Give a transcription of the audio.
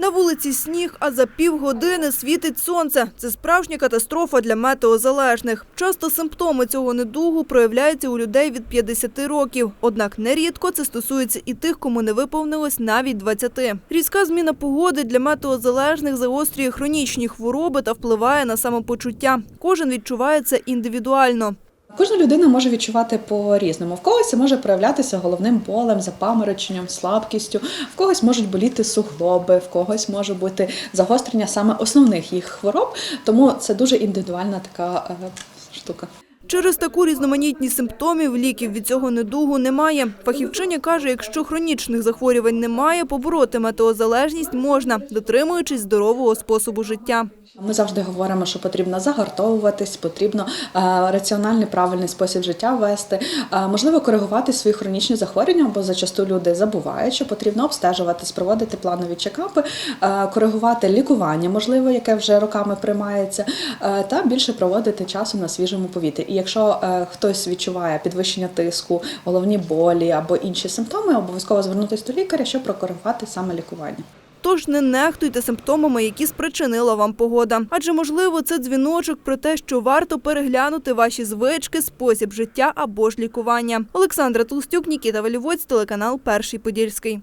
На вулиці сніг, а за півгодини світить сонце. Це справжня катастрофа для метеозалежних. Часто симптоми цього недугу проявляються у людей від 50 років. Однак нерідко це стосується і тих, кому не виповнилось навіть 20. Різка зміна погоди для метеозалежних загострює хронічні хвороби та впливає на самопочуття. Кожен відчуває це індивідуально. Кожна людина може відчувати по-різному. В когось це може проявлятися головним болем, запамороченням, слабкістю, в когось можуть боліти суглоби, в когось може бути загострення саме основних їх хвороб. Тому це дуже індивідуальна така е, штука. Через таку різноманітність симптомів ліків від цього недугу немає. Фахівчиня каже, якщо хронічних захворювань немає, побороти метеозалежність можна, дотримуючись здорового способу життя. Ми завжди говоримо, що потрібно загартовуватись, потрібно е, раціональний правильний спосіб життя вести, е, можливо, коригувати свої хронічні захворювання, бо зачасту люди забувають, що потрібно обстежуватись, проводити планові чекапи, е, коригувати лікування, можливо, яке вже роками приймається, та більше проводити часу на свіжому повітрі. І якщо е, хтось відчуває підвищення тиску, головні болі або інші симптоми, обов'язково звернутися до лікаря, щоб прокоригувати саме лікування. Тож не нехтуйте симптомами, які спричинила вам погода. Адже, можливо, це дзвіночок про те, що варто переглянути ваші звички, спосіб життя або ж лікування. Олександра Толстюк, Нікіта Валівоць, телеканал Перший Подільський.